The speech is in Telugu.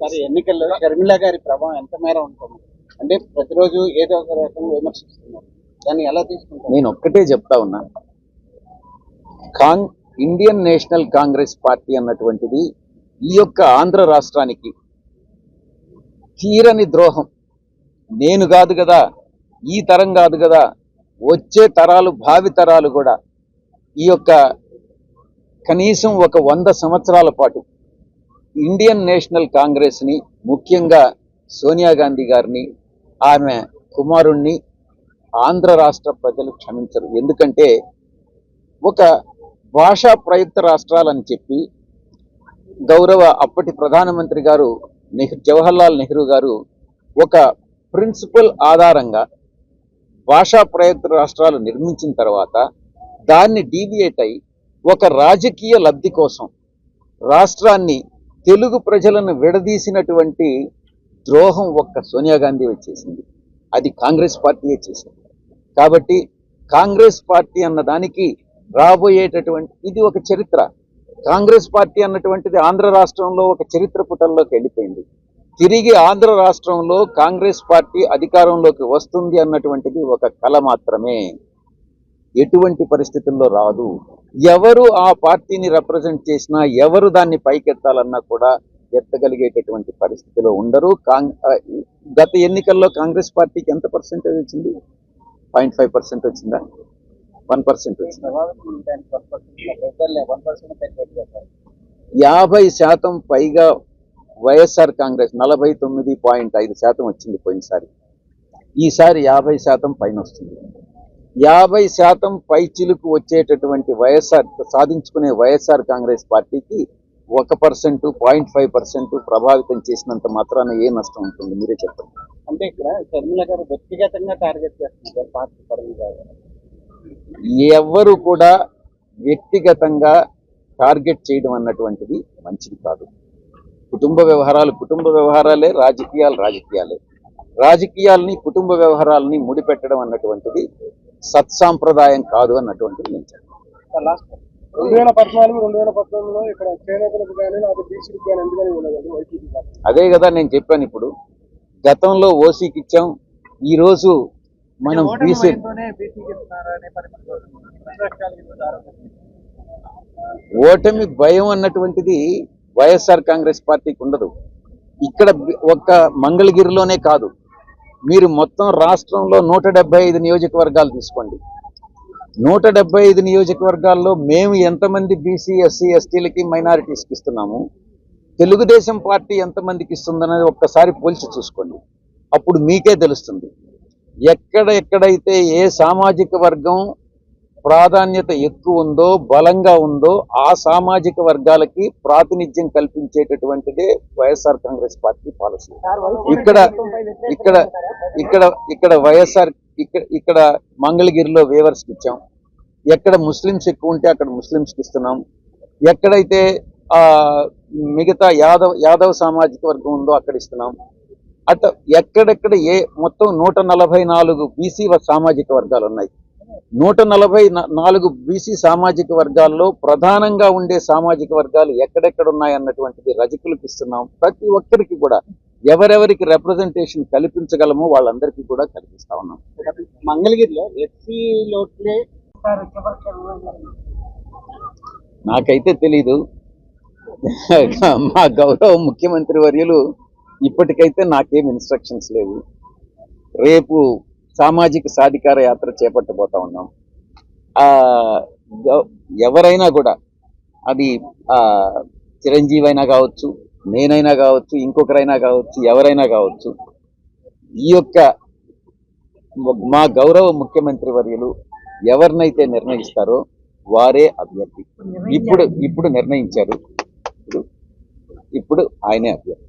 ఈసారి ఎన్నికల్లో షర్మిల గారి ప్రభావం ఎంత మేర ఉంటుంది? అంటే ప్రతిరోజు ఏదో ఒక రకంగా విమర్శిస్తున్నారు. దాన్ని ఎలా తీసుకుంటారు? నేను ఒక్కటే చెప్తా ఉన్నా. కాంగ్ ఇండియన్ నేషనల్ కాంగ్రెస్ పార్టీ అన్నటువంటిది ఈ యొక్క ఆంధ్ర రాష్ట్రానికి తీరని ద్రోహం. నేను కాదు కదా ఈ తరం కాదు కదా వచ్చే తరాలు భావి తరాలు కూడా ఈ యొక్క కనీసం ఒక వంద సంవత్సరాల పాటు ఇండియన్ నేషనల్ కాంగ్రెస్ని ముఖ్యంగా సోనియా గాంధీ గారిని ఆమె కుమారుణ్ణి ఆంధ్ర రాష్ట్ర ప్రజలు క్షమించరు. ఎందుకంటే ఒక భాషా ప్రయుక్త రాష్ట్రాలని చెప్పి గౌరవ అప్పటి ప్రధానమంత్రి గారు నెహ్రూ జవహర్లాల్ నెహ్రూ గారు ఒక ప్రిన్సిపల్ ఆధారంగా భాషా ప్రయుక్త రాష్ట్రాలు నిర్మించిన తర్వాత దాన్ని డీవియేట్ అయి ఒక రాజకీయ లబ్ధి కోసం రాష్ట్రాన్ని తెలుగు ప్రజలను విడదీసినటువంటి ద్రోహం ఒక్క సోనియా గాంధీ వచ్చేసింది. అది కాంగ్రెస్ పార్టీయే చేసింది. కాబట్టి కాంగ్రెస్ పార్టీ అన్న దానికి రాబోయేటటువంటి ఇది ఒక చరిత్ర. కాంగ్రెస్ పార్టీ అన్నటువంటిది ఆంధ్ర రాష్ట్రంలో ఒక చరిత్ర పుటల్లోకి వెళ్ళిపోయింది. తిరిగి ఆంధ్ర రాష్ట్రంలో కాంగ్రెస్ పార్టీ అధికారంలోకి వస్తుంది అన్నటువంటిది ఒక కళ మాత్రమే. ఎటువంటి పరిస్థితుల్లో రాదు. ఎవరు ఆ పార్టీని రిప్రజెంట్ చేసినా ఎవరు దాన్ని పైకెత్తాలన్నా కూడా ఎత్తగలిగేటటువంటి పరిస్థితిలో ఉండరు. గత ఎన్నికల్లో కాంగ్రెస్ పార్టీకి ఎంత పర్సెంటేజ్ వచ్చింది? పాయింట్ ఫైవ్ పర్సెంట్ వచ్చిందా? వన్ పర్సెంట్ వచ్చింది? వన్ పర్సెంట్ యాభై శాతం పైగా వైఎస్ఆర్ కాంగ్రెస్ నలభై తొమ్మిది పాయింట్ ఐదు శాతం వచ్చింది పోయినసారి. ఈసారి యాభై శాతం పైన వస్తుంది. యాభై శాతం పై చిలుకు వచ్చేటటువంటి వైఎస్ఆర్ సాధించుకునే వైఎస్ఆర్ కాంగ్రెస్ పార్టీకి ఒక పర్సెంట్ పాయింట్ ఫైవ్ పర్సెంట్ ప్రభావితం చేసినంత మాత్రాన ఏ నష్టం ఉంటుంది? మీరే చెప్పండి. అంటే ఇక్కడ షర్మిల గారు వ్యక్తిగతంగా టార్గెట్ చేస్తున్నారు పార్టీ పరంగా ఎవరు కూడా వ్యక్తిగతంగా టార్గెట్ చేయడం అన్నటువంటిది మంచిది కాదు. కుటుంబ వ్యవహారాలు కుటుంబ వ్యవహారాలే రాజకీయాలు రాజకీయాలే. రాజకీయాల్ని కుటుంబ వ్యవహారాలని ముడిపెట్టడం అన్నటువంటిది సత్సాంప్రదాయం కాదు అన్నటువంటిది నేను రెండు వేల పద్నాలుగు రెండు వేల పంతొమ్మిదిలో ఇక్కడ చేనేతలకు కానీ నాకు బీసీలకు కానీ ఎందుకని ఇవ్వలేదండి వైసీపీ పార్టీ. అదే కదా నేను చెప్పాను ఇప్పుడు. గతంలో ఓసీకి ఇచ్చాం. ఈ రోజు మనం బీసీ ఓటమి భయం అన్నటువంటిది వైఎస్ఆర్ కాంగ్రెస్ పార్టీకి ఉండదు. ఇక్కడ ఒక్క మంగళగిరిలోనే కాదు. మీరు మొత్తం రాష్ట్రంలో నూట డెబ్బై ఐదు నియోజకవర్గాలు తీసుకోండి. నూట డెబ్బై ఐదు నియోజకవర్గాల్లో మేము ఎంతమంది బీసీ ఎస్సీ ఎస్టీలకి మైనారిటీస్కి ఇస్తున్నాము? తెలుగుదేశం పార్టీ ఎంతమందికి ఇస్తుందనేది ఒక్కసారి పోల్చి చూసుకోండి. అప్పుడు మీకే తెలుస్తుంది. ఎక్కడ ఎక్కడైతే ఏ సామాజిక వర్గం ప్రాధాన్యత ఎక్కువ ఉందో బలంగా ఉందో ఆ సామాజిక వర్గాలకి ప్రాతినిధ్యం కల్పించేటటువంటిదే వైఎస్ఆర్ కాంగ్రెస్ పార్టీ పాలసీ. ఇక్కడ ఇక్కడ ఇక్కడ ఇక్కడ వైఎస్ఆర్ ఇక్కడ ఇక్కడ మంగళగిరిలో వేవర్స్కి ఇచ్చాం. ఎక్కడ ముస్లిమ్స్ ఎక్కువ ఉంటే అక్కడ ముస్లిమ్స్కి ఇస్తున్నాం. ఎక్కడైతే ఆ మిగతా యాదవ్ యాదవ్ సామాజిక వర్గం ఉందో అక్కడ ఇస్తున్నాం. అట్ట ఎక్కడెక్కడ ఏ మొత్తం నూట నలభై నాలుగు బీసీ సామాజిక వర్గాలు ఉన్నాయి. నూట నలభై నాలుగు బీసీ సామాజిక వర్గాల్లో ప్రధానంగా ఉండే సామాజిక వర్గాలు ఎక్కడెక్కడ ఉన్నాయన్నటువంటిది రజకులకు ఇస్తున్నాం. ప్రతి ఒక్కరికి కూడా ఎవరెవరికి రిప్రజెంటేషన్ కల్పించగలమో వాళ్ళందరికీ కూడా కల్పిస్తా ఉన్నాం. మంగళగిరిలో ఎస్సీ లోట్లే నాకైతే తెలీదు. మా గౌరవ ముఖ్యమంత్రి వర్యులు ఇప్పటికైతే నాకేం ఇన్స్ట్రక్షన్స్ లేవు. రేపు సామాజిక సాధికార యాత్ర చేపట్టబోతా ఉన్నాం. ఎవరైనా కూడా అది చిరంజీవి అయినా కావచ్చు నేనైనా కావచ్చు ఇంకొకరైనా కావచ్చు ఎవరైనా కావచ్చు ఈ యొక్క మా గౌరవ ముఖ్యమంత్రి వర్యులు ఎవరినైతే నిర్ణయిస్తారో వారే అభ్యర్థి. ఇప్పుడు ఇప్పుడు నిర్ణయించారు. ఇప్పుడు ఇప్పుడు ఆయనే అభ్యర్థి.